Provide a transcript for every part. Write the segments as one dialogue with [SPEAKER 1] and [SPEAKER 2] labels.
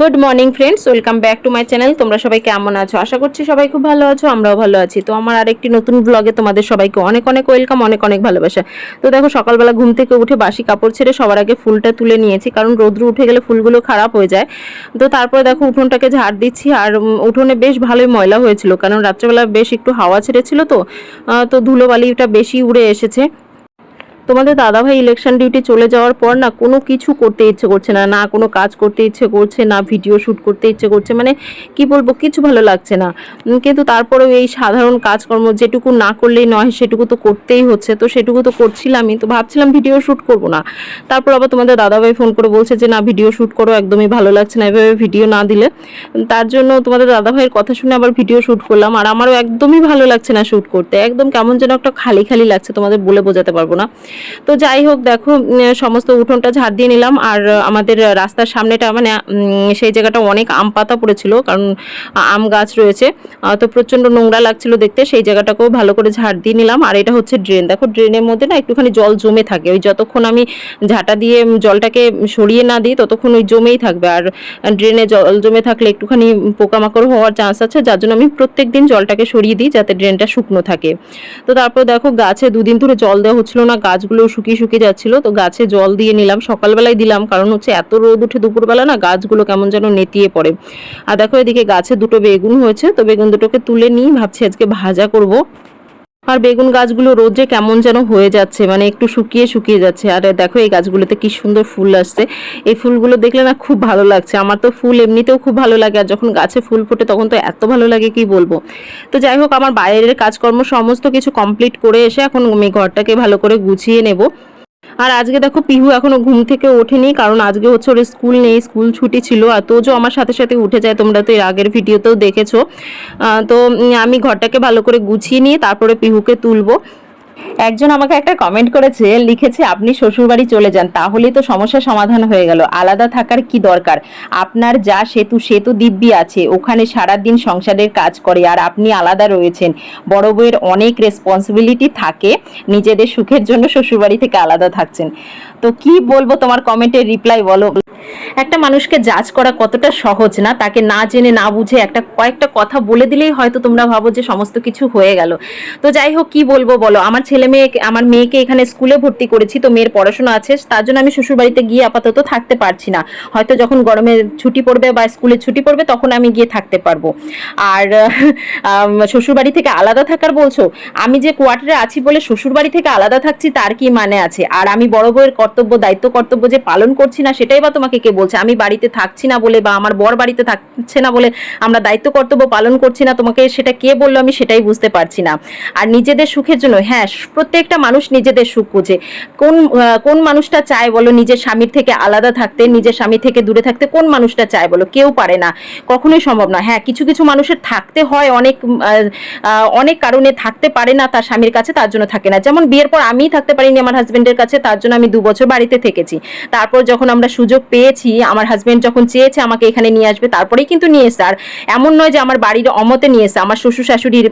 [SPEAKER 1] Good morning friends, welcome back to my channel. তোমরা সবাই কেমন আছো? আশা করছি সবাই খুব ভালো আছো, আমরাও ভালো আছি। তো আমার আরেকটি নতুন ব্লগে তোমাদের সবাইকে অনেক অনেক ওয়েলকাম, অনেক অনেক ভালোবাসা। তো দেখো, সকালবেলা ঘুম থেকে উঠে বাসি কাপড় ছেড়ে সবার আগে ফুলটা তুলে নিয়েছি, কারণ রোদ্রু উঠে গেলে ফুলগুলো খারাপ হয়ে যায়। তো তারপরে দেখো, উঠোনটাকে ঝাড় দিচ্ছি, আর উঠোনে বেশ ভালোই ময়লা হয়েছিল, কারণ রাত্রেবেলা বেশ একটু হাওয়া ছেড়েছিল তো। তো ধুলোবালিটা বেশি উড়ে এসেছে। তোমাদের দাদাভাই ইলেকশন ডিউটি চলে যাওয়ার পর না কোনো কিছু করতে ইচ্ছে করছে না না কোনো কাজ করতে ইচ্ছে করছে, না ভিডিও শ্যুট করতে ইচ্ছে করছে মানে কি বলব, কিছু ভালো লাগছে না। কিন্তু তারপরেও এই সাধারণ কাজকর্ম যেটুকু না করলেই নয়, সেটুকু তো করতেই হচ্ছে। তো সেটুকু তো করছিলামই, তো ভাবছিলাম ভিডিও শ্যুট করব না। তারপর আবার তোমাদের দাদাভাই ফোন করে বলছে যে, না ভিডিও শ্যুট করো, একদমই ভালো লাগছে না। এভাবে ভিডিও না দিলে, তার জন্য তোমাদের দাদাভাইয়ের কথা শুনে আবার ভিডিও শ্যুট করলাম। আর আমারও একদমই ভালো লাগছে না শ্যুট করতে। একদম কেমন যেন একটা খালি খালি লাগছে, তোমাদের বলে বোঝাতে পারব না। তো যাই হোক, দেখো সমস্ত উঠোনটা ঝাড় দিয়ে নিলাম। আর আমাদের রাস্তার সামনেটা মানে সেই জায়গাটা অনেক আম পাতা পড়েছিল, কারণ আম গাছ রয়েছে। তো প্রচণ্ড নোংরা লাগছিল দেখতে, সেই জায়গাটাকেও ভালো করে ঝাড় দিয়ে নিলাম। আর এটা হচ্ছে ড্রেন। দেখো, ড্রেনের মধ্যে না একটুখানি জল জমে থাকে। ওই যতক্ষণ আমি ঝাঁটা দিয়ে জলটাকে সরিয়ে না দিই, ততক্ষণ ওই জমেই থাকবে। আর ড্রেনে জল জমে থাকলে একটুখানি পোকামাকড় হওয়ার চান্স আছে। যার জন্য আমি প্রত্যেক দিন জলটাকে সরিয়ে দিই, যাতে ড্রেনটা শুকনো থাকে। তো তারপর দেখো, গাছে দুদিন ধরে জল দেওয়া হচ্ছিল না। গাছগুলো শুকিয়ে শুকিয়ে যাচ্ছিল। তো গাছে জল দিয়ে নিলাম। সকালবেলায় দিলাম, কারণ হচ্ছে এত রোদ উঠে দুপুরবেলা না গাছগুলো কেমন যেন নেতিয়ে পড়ে। আর দেখো এদিকে গাছে দুটো বেগুন হয়েছে, তো বেগুন দুটোকে তুলে নিই ভাবছি আজকে ভাজা করব। আর বেগুন গাছগুলো রোদে কেমন যেন হয়ে যাচ্ছে মানে একটু শুকিয়ে শুকিয়ে যাচ্ছে। আর দেখো এই গাছগুলোতে কি সুন্দর ফুল আসছে। এই ফুলগুলো দেখলে না খুব ভালো লাগছে। আমার তো ফুল এমনিতেও খুব ভালো লাগে। আর যখন গাছে ফুল ফোটে তখন তো এত ভালো লাগে, কি বলব? তো যাই হোক, আমার বাইরের কাজকর্ম সমস্ত কিছু কমপ্লিট করে এসে এখন আমি ঘরটাকে ভালো করে গুছিয়ে নেব। আর আজকে দেখো পিহু এখনও ঘুম থেকে ওঠেনি, কারণ আজকে হচ্ছে ওর স্কুল নেই, স্কুল ছুটি ছিল। আর তো তোজো আমার সাথে সাথে উঠে যায়, তোমরা তো এর আগের ভিডিওতেও দেখেছ। তো আমি ঘরটাকে ভালো করে গুছিয়ে নিয়ে তারপরে পিহুকে তুলবো। একজন আমাকে একটা কমেন্ট করেছে, লিখেছে, আপনি শ্বশুরবাড়ি চলে যান, তাহলেই তো সমস্যার সমাধান হয়ে গেল। আলাদা থাকার কি দরকার? আপনার যা সেতু সেতু দিব্যি আছে। ওখানে সারাদিন সংসারের কাজ করে, আর আপনি আলাদা রয়েছেন। বড় বউয়ের অনেক রেসপন্সিবিলিটি থাকে, নিজেদের সুখের জন্য শ্বশুরবাড়ি থেকে আলাদা থাকছেন। তো কি বলব তোমার কমেন্টের রিপ্লাই বলো? একটা মানুষকে জাজ করা কতটা সহজ না? তাকে না জেনে, না বুঝে একটা কয়েকটা কথা বলে দিলেই হয়তো তোমরা ভাবো যে সমস্ত কিছু হয়ে গেল। তো যাই হোক, কি বলব বলো? আমার ছেলে মেয়ে আমার মেয়েকে এখানে স্কুলে ভর্তি করেছি, তো মেয়ের পড়াশোনা আছে, তার জন্য আমি শ্বশুরবাড়িতে গিয়ে আপাতত থাকতে পারছি না। হয়তো যখন গরমে ছুটি পড়বে বা স্কুলে ছুটি পড়বে, তখন আমি গিয়ে থাকতে পারব। আর শ্বশুরবাড়ি থেকে আলাদা থাকার বলছো? আমি যে কোয়ার্টারে আছি বলে শ্বশুরবাড়ি থেকে আলাদা থাকছি, তার কি মানে আছে? আর আমি বড় বউয়ের কর্তব্য, দায়িত্ব, কর্তব্য যে পালন করছি না, সেটাই বা তোমাকে কে বলছে? আমি বাড়িতে থাকছি না বলে বা আমার বর বাড়িতে থাকছে না বলে আমরা দায়িত্ব, কর্তব্য পালন করছি না, তোমাকে সেটা কে বলল আমি সেটাই বুঝতে পারছি না। আর নিজেদের সুখের জন্য হ্যাঁ প্রত্যেকটা মানুষ নিজেদের সুখ খুঁজে কোন কোন মানুষটা চায় বলো নিজের স্বামীর থেকে আলাদা থাকতে, নিজের স্বামী থেকে দূরে থাকতে, কোন মানুষটা চায় বলো? কেউ পারে না। কখনোই সম্ভব না হ্যাঁ কিছু কিছু মানুষের থাকতে হয় অনেক অনেক কারণে থাকতে পারে না তার স্বামীর কাছে, তার জন্য থাকে না। যেমন বিয়ের পর আমিই থাকতে পারিনি আমার হাজব্যান্ডের কাছে, তার জন্য আমি দু বছর বাড়িতে থেকেছি। তারপর যখন আমরা সুযোগ পেয়েছি, আমার হাজব্যান্ড যখন চেয়েছে আমাকে এখানে নিয়ে আসবে, তারপরেই কিন্তু নিয়ে এসে আর এমন নয় যে আমার বাড়ির অমতে নিয়ে এসে আমার শ্বশুর শাশুড়ির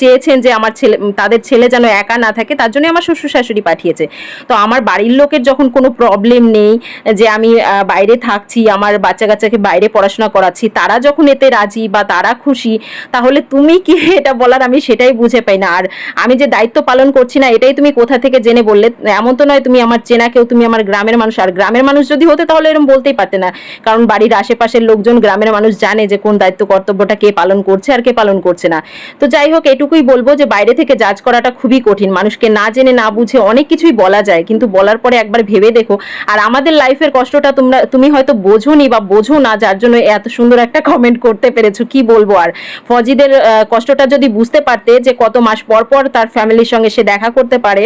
[SPEAKER 1] চেয়েছেন যে আমার ছেলে, তাদের ছেলে যেন একা না থাকে, তার জন্য আমার শ্বশুর শাশুড়ি পাঠিয়েছে। তো আমার বাড়ির লোকের যখন কোনো প্রবলেম নেই, যে আমি বাইরে থাকছি, আমার বাচ্চা কাচ্চাকে বাইরে পড়াশোনা করাচ্ছি, তারা যখন এতে রাজি বা তারা খুশি, তাহলে তুমি কি এটা বলার আমি সেটাই বুঝে পাই না। আর আমি যে দায়িত্ব পালন করছি না, এটাই তুমি কোথা থেকে জেনে বললে? এমন তো নয় তুমি আমার চেনা কেউ, তুমি আমার গ্রামের মানুষ। আর গ্রামের মানুষ যদি হতে, তাহলে এরকম বলতেই পারতে না। কারণ বাড়ির আশেপাশের লোকজন গ্রামের মানুষ জানে যে কোন দায়িত্ব, কর্তব্যটা কে পালন করছে আর কে পালন করছে না। তো যাই হোক, এটুকুই বলব যে বাইরে থেকে জাজ করাটা খুবই কঠিন। মানুষকে না জেনে, না বুঝে অনেক কিছুই বলা যায়, কিন্তু বলার পরে একবার ভেবে দেখো। আর আমাদের লাইফের কষ্টটা তোমরা, তুমি হয়তো বোঝোনি বা বোঝো না, যার জন্য এত সুন্দর একটা কমেন্ট করতে পেরেছ, কি বলব আর? ফজিদের কষ্টটা যদি বুঝতে পারতে যে কত মাস পর পর তার ফ্যামিলির সঙ্গে সে দেখা করতে পারে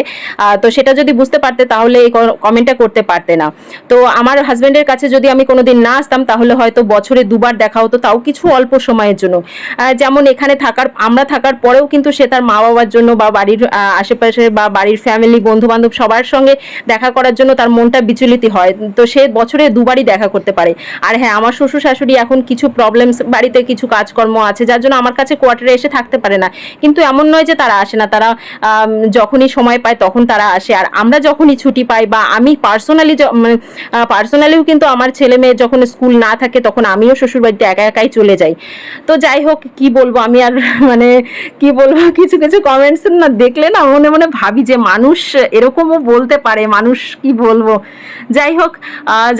[SPEAKER 1] তো সেটা যদি বুঝতে পারতে তাহলে এই কমেন্টটা করতে পারতে না। তো আমার হাজব্যান্ডের কাছে যদি আমি কোনোদিন না আসতাম, তাহলে হয়তো বছরে দুবার দেখা হতো, তাও কিছু অল্প সময়ের জন্য। যেমন এখানে থাকার, আমরা থাকার পরেও কিন্তু সে তার মা বাবার জন্য বা বাড়ির আশেপাশে বা বাড়ির ফ্যামিলি বন্ধু বান্ধব সবার সঙ্গে দেখা করার জন্য তার মনটা বিচলিত হয়। তো সে বছরে দুবারই দেখা করতে পারে। আর হ্যাঁ আমার শ্বশুর শাশুড়ি এখন কিছু প্রবলেমস বাড়িতে কিছু কাজকর্ম আছে, যার জন্য আমার কাছে কোয়ার্টারে এসে থাকতে পারে না। কিন্তু এমন নয় যে তারা আসে না, তারা যখনই সময় পায় তখন তারা আসে। আর আমরা যখনই ছুটি পাই বা আমি পার্সোনালি মানে পার্সোনালিও কিন্তু আমার ছেলে মেয়ে যখন স্কুল না থাকে তখন আমিও শ্বশুর বাড়িতে একা একাই চলে যাই। তো যাই হোক, কি বলব? আমি আর মানে কি বলব? কিছু কিছু কমেন্টস না দেখলে না মনে মনে ভাবি যে মানুষ এরকমও বলতে পারে, মানুষ কি বলব? যাই হোক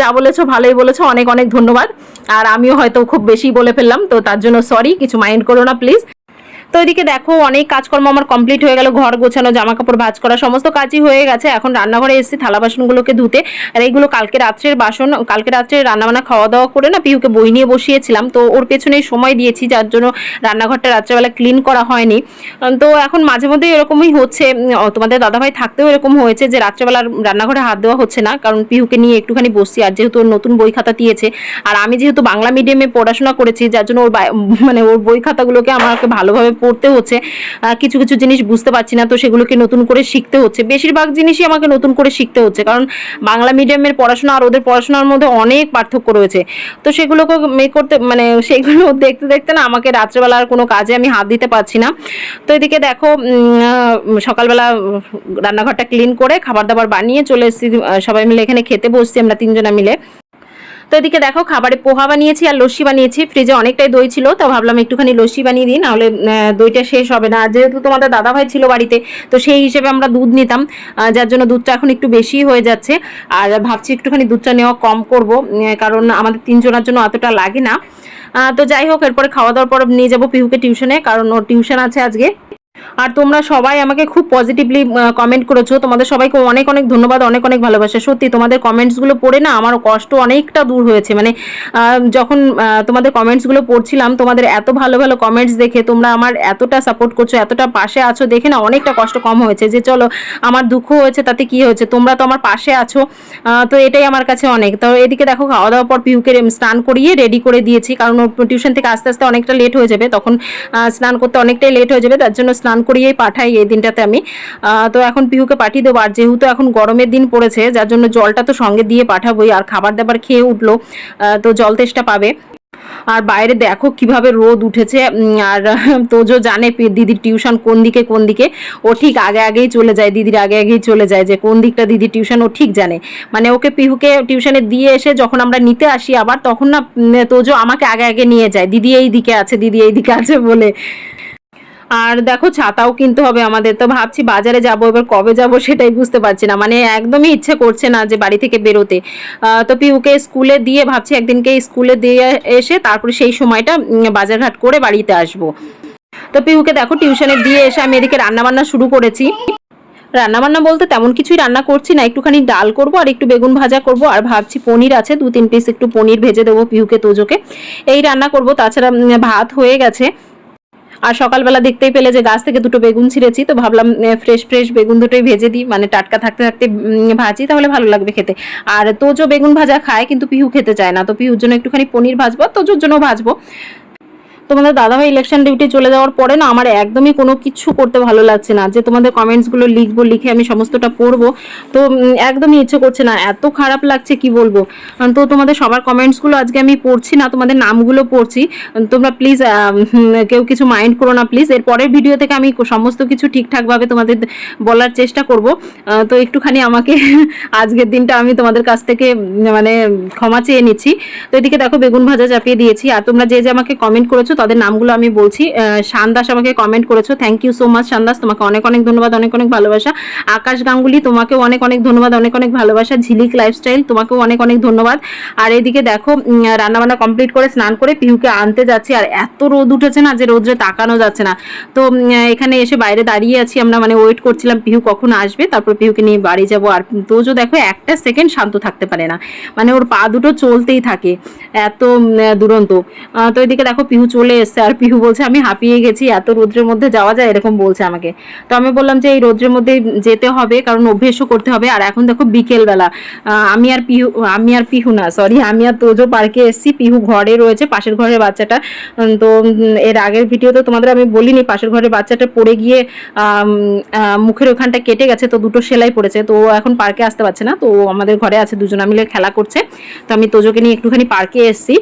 [SPEAKER 1] যা বলেছ ভালোই বলেছ, অনেক অনেক ধন্যবাদ। আর আমিও হয়তো খুব বেশি বলে ফেললাম, তো তার জন্য সরি কিছু মাইন্ড করো না প্লিজ তো এদিকে দেখো, অনেক কাজকর্ম আমার কমপ্লিট হয়ে গেল, ঘর গোছানো জামা কাপড় ভাজ করা, সমস্ত কাজই হয়ে গেছে। এখন রান্নাঘরে এসেছি, থালা বাসনগুলোকে ধুতে। আর এইগুলো কালকে রাত্রের বাসন, কালকে রাত্রে রান্নাবান্না খাওয়া দাওয়া করে না পিউকে বই নিয়ে বসিয়েছিলাম। তো ওর পেছনেই সময় দিয়েছি, যার জন্য রান্নাঘরটা রাত্রেবেলা ক্লিন করা হয়নি। তো এখন মাঝে মধ্যে এরকমই হচ্ছে। তোমাদের দাদাভাই থাকতেও এরকম হয়েছে যে রাত্রেবেলা রান্নাঘরে হাত দেওয়া হচ্ছে না, কারণ পিহুকে নিয়ে একটুখানি বসছি, আর যেহেতু ওর নতুন বই খাতা দিয়েছে। আর আমি যেহেতু বাংলা মিডিয়ামে পড়াশোনা করেছি, যার জন্য ওর মানে ওর বই খাতাগুলোকে আমাকে ভালোভাবে পড়তে হচ্ছে। কিছু কিছু জিনিস বুঝতে পারছি না, তো সেগুলোকে নতুন করে শিখতে হচ্ছে। বেশিরভাগ জিনিসই আমাকে নতুন করে শিখতে হচ্ছে, কারণ বাংলা মিডিয়ামের পড়াশোনা আর ওদের পড়াশোনার মধ্যে অনেক পার্থক্য রয়েছে। তো সেগুলোকে মে করতে মানে সেগুলো দেখতে দেখতে না আমাকে রাত্রেবেলা আর কোনো কাজে আমি হাত দিতে পারছি না। তো এদিকে দেখো সকালবেলা রান্নাঘরটা ক্লিন করে খাবার দাবার বানিয়ে চলে এসেছি সবাই মিলে এখানে খেতে বসছি, আমরা তিনজনা মিলে। তো এদিকে দেখো, খাবারে পোহা বানিয়েছি আর লস্যি বানিয়েছি। ফ্রিজে অনেকটাই দই ছিল, তো ভাবলাম একটুখানি লস্যি বানিয়ে দিই, নাহলে দইটা শেষ হবে না। যেহেতু তোমাদের দাদাভাই ছিল বাড়িতে, তো সেই হিসেবে আমরা দুধ নিতাম যার জন্য দুধটা এখন একটু বেশি হয়ে যাচ্ছে। আর ভাবছি একটুখানি দুধটা নেওয়া কম করব কারণ আমাদের তিনজনের জন্য অতটা লাগে না। তো যাই হোক, এরপরে খাওয়া দাওয়ার পর নিয়ে যাব পিহুকে টিউশনে, কারণ ওর টিউশন আছে আজকে। আর তোমরা সবাই আমাকে খুব পজিটিভলি কমেন্ট করেছ। তোমাদের সবাইকে অনেক অনেক ধন্যবাদ, অনেক অনেক ভালোবাসা। সত্যি, তোমাদের কমেন্টসগুলো পড়ে না আমার কষ্ট অনেকটা দূর হয়েছে। মানে যখন তোমাদের কমেন্টসগুলো পড়ছিলাম, তোমাদের এত ভালো ভালো কমেন্টস দেখে, তোমরা আমার এতটা সাপোর্ট করছ, এতটা পাশে আছো দেখে না অনেকটা কষ্ট কম হয়েছে যে চলো, আমার দুঃখ হয়েছে, তাতে কি হয়েছে? তোমরা তো আমার পাশে আছো। তো এটাই আমার কাছে অনেক। তো এদিকে দেখো খাওয়া দাওয়ার পর পিউকে স্নান করিয়ে রেডি করে দিয়েছি, কারণ টিউশন থেকে আস্তে আস্তে অনেকটা লেট হয়ে যাবে। তখন স্নান করতে অনেকটাই লেট হয়ে যাবে, তার জন্য স্নান করিয়েই পাঠাই এই দিনটাতে আমি। তো এখন পিহুকে পাঠিয়ে দেবো। আর যেহেতু এখন গরমের দিন পড়েছে, যার জন্য জলটা তো সঙ্গে দিয়ে পাঠাবোই। আর খাবার দাবার খেয়ে উঠল তো জল তেষ্টা পাবে। আর বাইরে দেখো কীভাবে রোদ উঠেছে। আর তোজো জানে দিদির টিউশন কোন দিকে কোন দিকে। ও ঠিক আগে আগেই চলে যায়, দিদির আগে আগেই চলে যায় যে কোন দিকটা দিদির টিউশন, ও ঠিক জানে। মানে ওকে পিহুকে টিউশনে দিয়ে এসে যখন আমরা নিতে আসি আবার, তখন না তোজো আমাকে আগে আগে নিয়ে যায়, দিদি এই দিকে আছে, দিদি এই দিকে আছে বলে। আর দেখো ছাতাও কিনতে হবে আমাদের। তো ভাবছি বাজারে যাব, এবার কবে যাব সেটাই বুঝতে পারছি না। মানে একদমই ইচ্ছে করছে না যে বাড়ি থেকে বেরোতে। তো পিউকে স্কুলে দিয়ে ভাবছি একদিনকে স্কুলে দিয়ে এসে তারপরে সেই সময়টা বাজারঘাট করে বাড়িতে আসব। তো পিউকে দেখো টিউশনে দিয়ে এসে আমি এদিকে রান্নাবান্না শুরু করেছি। রান্নাবান্না বলতে তেমন কিছুই রান্না করছি না, একটুখানি ডাল করব আর একটু বেগুন ভাজা করব। আর ভাবছি পনির আছে দু তিন পিস একটু পনির ভেজে দেবো পিউকে তোজোকে। এই রান্না করব, তাছাড়া ভাত হয়ে গেছে। আর সকালবেলা দেখতেই পেলে যে গাছ থেকে দুটো বেগুন ছিঁড়েছি, তো ভাবলাম ফ্রেশ ফ্রেশ বেগুন দুটোই ভেজে দিই মানে টাটকা থাকতে থাকতে ভাজি, তাহলে ভালো লাগবে খেতে। আর তোজো বেগুন ভাজা খায়, কিন্তু পিহু খেতে চায় না, তো পিহুর জন্য একটুখানি পনির ভাজবো, তোজোর জন্য ভাজবো। তোমাদের দাদাভাই ইলেকশন ডিউটি চলে যাওয়ার পরে না আমার একদমই কোনো কিছু করতে ভালো লাগছে না। যে তোমাদের কমেন্টসগুলো লিখব, লিখে আমি সমস্তটা পড়ব, তো একদমই ইচ্ছে করছে না। এত খারাপ লাগছে, কি বলব? তো তোমাদের সবার কমেন্টসগুলো আজকে আমি পড়ছি না, তোমাদের নামগুলো পড়ছি। তোমরা প্লিজ কেউ কিছু মাইন্ড করো না প্লিজ এর পরের ভিডিও থেকে আমি সমস্ত কিছু ঠিকঠাকভাবে তোমাদের বলার চেষ্টা করব। তো একটুখানি আমাকে আজকের দিনটা আমি তোমাদের কাছ থেকে মানে ক্ষমা চেয়ে নিচ্ছি। তো এদিকে দেখো, বেগুন ভাজা চাপিয়ে দিয়েছি। আর তোমরা যে যে আমাকে কমেন্ট করেছ তাদের নামগুলো আমি বলছি। আহ, শানদাস আমাকে কমেন্ট করেছ। থ্যাংক ইউ সো মাচ শানদাস তোমাকে অনেক অনেক ধন্যবাদ অনেক অনেক ভালোবাসা। আকাশ গাঙ্গুলি তোমাকেও অনেক অনেক ধন্যবাদ অনেক অনেক ভালোবাসা। ঝিলিক লাইফস্টাইল তোমাকেও অনেক অনেক ধন্যবাদ। আর এদিকে দেখো রান্নাবান্না কমপ্লিট করে স্নান করে পিহুকে আনতে যাচ্ছি। আর এত রোদ উঠেছে না যে রোদ্রে তাকানো যাচ্ছে না। তো এখানে এসে বাইরে দাঁড়িয়ে আছি আমরা। মানে ওয়েট করছিলাম পিহু কখন আসবে। তারপর পিহুকে নিয়ে বাড়ি যাব। আর তোজো দেখো একটা সেকেন্ড শান্ত থাকতে পারে না। মানে ওর পা দুটো চলতেই থাকে এত দুরন্ত। তো এদিকে দেখো পিহু চলে এসছে আর পিহু বলছে, আমি হাঁপিয়ে গেছি, এত রোদ্রের মধ্যে যাওয়া যায়? এরকম বলছে আমাকে। তো আমি বললাম যে, এই রোদ্রের মধ্যে যেতে হবে, কারণ অভ্যেসও করতে হবে। আর এখন দেখো বিকেল বেলা আমি আর পিহু, আমি আর পিহু না সরি আমি আর তোজো পার্কে এসেছি, পিহু ঘরে রয়েছে, পাশের ঘরের বাচ্চাটা। তো এর আগের ভিডিওতে তোমাদের আমি বলিনি, পাশের ঘরের বাচ্চাটা পড়ে গিয়ে মুখের ওখানটা কেটে গেছে, তো দুটো সেলাই পড়েছে। তো এখন পার্কে আসতে পারছে না, তো আমাদের ঘরে আছে, দুজনে মিলে খেলা করছে। তো আমি তোজোকে নিয়ে একটুখানি পার্কে এসেছি।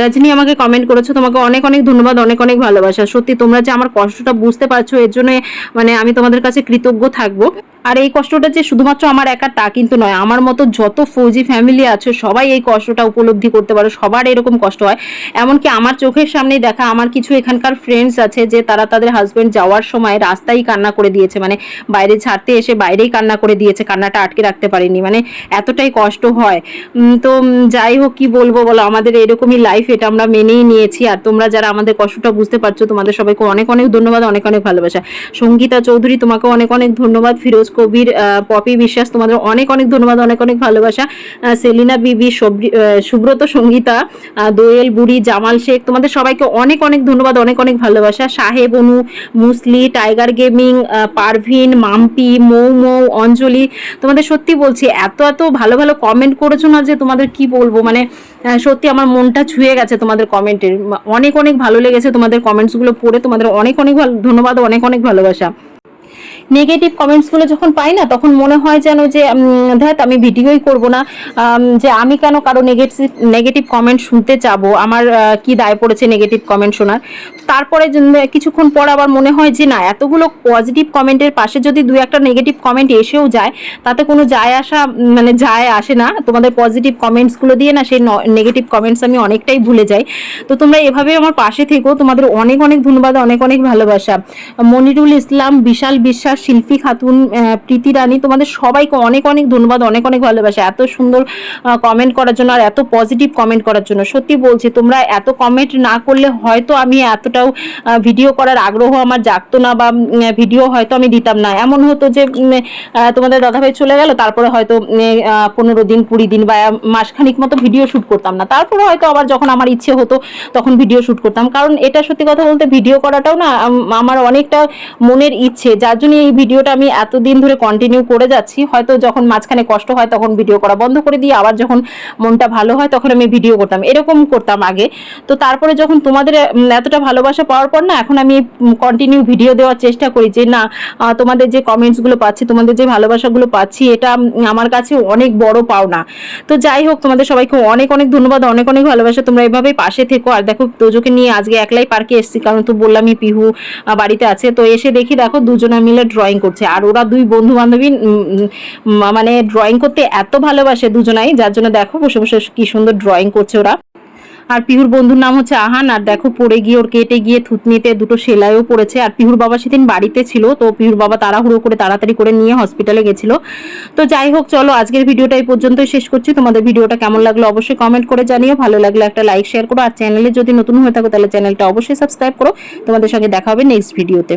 [SPEAKER 1] রজনী আমাকে কমেন্ট করেছ, তোমাকে অনেক অনেক অনেক ধন্যবাদ, অনেক অনেক ভালোবাসা। সত্যি তোমরা যে আমার কষ্টটা বুঝতে পারছ, এর জন্য মানে আমি তোমাদের কাছে কৃতজ্ঞ থাকব। আর এই কষ্টটা যে শুধুমাত্র আমার একা তা কিন্তু নয়, আমার মতো যত ফৌজি ফ্যামিলি আছে, সবাই এই কষ্টটা উপলব্ধি করতে পারে, সবার এরকম কষ্ট হয়। এমনকি আমার চোখের সামনেই দেখা, আমার কিছু এখানকার ফ্রেন্ডস আছে যে তারা তাদের হাজব্যান্ড যাওয়ার সময় রাস্তায় কান্না করে দিয়েছে মানে বাইরে ছাড়তে এসে বাইরেই কান্না করে দিয়েছে, কান্নাটা আটকে রাখতে পারেনি মানে এতটাই কষ্ট হয়। তো যাই হোক, কি বলব বলো, আমাদের এরকমই লাইফ এটা আমরা মেনেই নিয়েছি, আর তোমরা যারা আমাদের কষ্টটা বুঝতে পারছ, তোমাদের সবাইকে অনেক অনেক ধন্যবাদ, অনেক অনেক ভালোবাসা। সঙ্গীতা চৌধুরী তোমাকে অনেক অনেক ধন্যবাদ। ফিরোজ কবির পপি বিশ্বাস, তোমাদের অনেক অনেক ধন্যবাদ, অনেক অনেক ভালোবাসা। সেলিনা বিবি, সবরি- সুব্রত সঙ্গীতা দোয়েল বুড়ি, জামাল শেখ, তোমাদের সবাইকে অনেক অনেক ধন্যবাদ, অনেক অনেক ভালোবাসা। সাহেব অনু, মুসলি, টাইগার গেমিং পারভিন, মাম্পি, মৌ মৌ, অঞ্জলি, তোমাদের সত্যি বলছি, এত এত ভালো ভালো কমেন্ট করেছ না যে তোমাদের কি বলব? মানে সত্যি আমার মনটা ছুঁয়ে গেছে তোমাদের কমেন্টের অনেক অনেক ভালো লেগেছে তোমাদের কমেন্টসগুলো পড়ে। তোমাদের অনেক অনেক ভালো- ধন্যবাদ, অনেক অনেক ভালোবাসা। নেগেটিভ কমেন্টসগুলো যখন পাই না, তখন মনে হয় যেন যে ধ্যাত আমি ভিডিওই করব না যে আমি কেন কারও নেগেটিভ নেগেটিভ কমেন্ট শুনতে চাবো? আমার কি দায় পড়েছে নেগেটিভ কমেন্ট শোনার? তারপরে কিছুক্ষণ পর আবার মনে হয় যে, না, এতগুলো পজিটিভ কমেন্টের পাশে যদি দু একটা নেগেটিভ কমেন্ট এসেও যায়, তাতে কোনো যায় আসা মানে যায় আসে না। তোমাদের পজিটিভ কমেন্টসগুলো দিয়ে না, সেই নেগেটিভ কমেন্টস আমি অনেকটাই ভুলে যাই। তো তোমরা এভাবে আমার পাশে থেকো। তোমাদের অনেক অনেক ধন্যবাদ, অনেক অনেক ভালোবাসা। মনিরুল ইসলাম, বিশাল বিশ্বাস শিল্পী খাতুন প্রীতি রানী, তোমাদের সবাইকে অনেক অনেক ধন্যবাদ, অনেক অনেক ভালোবাসা। এত সুন্দর কমেন্ট করার জন্য আর এত পজিটিভ কমেন্ট করার জন্য। সত্যি বলছি, তোমরা এত কমেন্ট না করলে হয়তো আমি এতটাও ভিডিও করার আগ্রহ আমার জাগতো না বা ভিডিও হয়তো আমি দিতাম না। এমন হতো যে তোমাদের দাদাভাই চলে গেল, তারপরে হয়তো পনেরো দিন, কুড়ি দিন বা মাসখানিক মতো ভিডিও শ্যুট করতাম না। তারপরে হয়তো আবার যখন আমার ইচ্ছে হতো, তখন ভিডিও শ্যুট করতাম। কারণ এটা সত্যি কথা বলতে ভিডিও করাটাও না আমার অনেকটা মনের ইচ্ছে। যার জন্য এই ভিডিওটা আমি এতদিন ধরে কন্টিনিউ করে যাচ্ছি। হয়তো যখন মাঝখানে কষ্ট হয় তখন ভিডিও করা বন্ধ করে দিয়ে আবার যখন মনটা ভালো হয় তখন আমি ভিডিও করতাম। এরকম করতাম আগে। তো তারপরে যখন তোমাদের এতটা ভালোবাসা পাওয়ার পর না, এখন আমি কন্টিনিউ ভিডিও দেওয়ার চেষ্টা করি যে না তোমাদের যে কমেন্টসগুলো পাচ্ছি, তোমাদের যে ভালোবাসাগুলো পাচ্ছি, এটা আমার কাছে অনেক বড় পাওনা। তো যাই হোক, তোমাদের সবাইকে অনেক অনেক ধন্যবাদ, অনেক অনেক ভালোবাসা। তোমরা এভাবেই পাশে থেকো। আর দেখো তোজোকে নিয়ে আজকে একলাই পার্কে এসেছি, কারণ তো বললামই পিহু বাড়িতে আছে। তো এসে দেখি, দেখো, দুজনে মিলে ড্রয়িং করছে। আর ওরা দুই বন্ধু বান্ধবী মানে ড্রয়িং করতে এত ভালোবাসে দুজনাই, যার জন্য দেখো বসে বসে কি সুন্দর ড্রয়িং করছে ওরা। আর পিহুর বন্ধুর নাম হচ্ছে আহান, আর দেখো পড়ে গিয়ে ওর কেটে গিয়ে থুতনিতে দুটো সেলাইও পড়েছে। আর পিহুর বাবা সেদিন বাড়িতে ছিল, তো পিহুর বাবা তাড়াহুড়ো করে তাড়াতাড়ি করে নিয়ে হসপিটালে গেছিল। তো যাই হোক, চলো আজকের ভিডিওটা এই পর্যন্তই শেষ করছি। তোমাদের ভিডিওটা কেমন লাগল অবশ্যই কমেন্ট করে জানিও। ভালো লাগলে একটা লাইক শেয়ার করো। আর চ্যানেলে যদি নতুন হয়ে থাকো, তাহলে চ্যানেলটা অবশ্যই সাবস্ক্রাইব করো। তোমাদের সঙ্গে দেখা হবে নেক্সট ভিডিওতে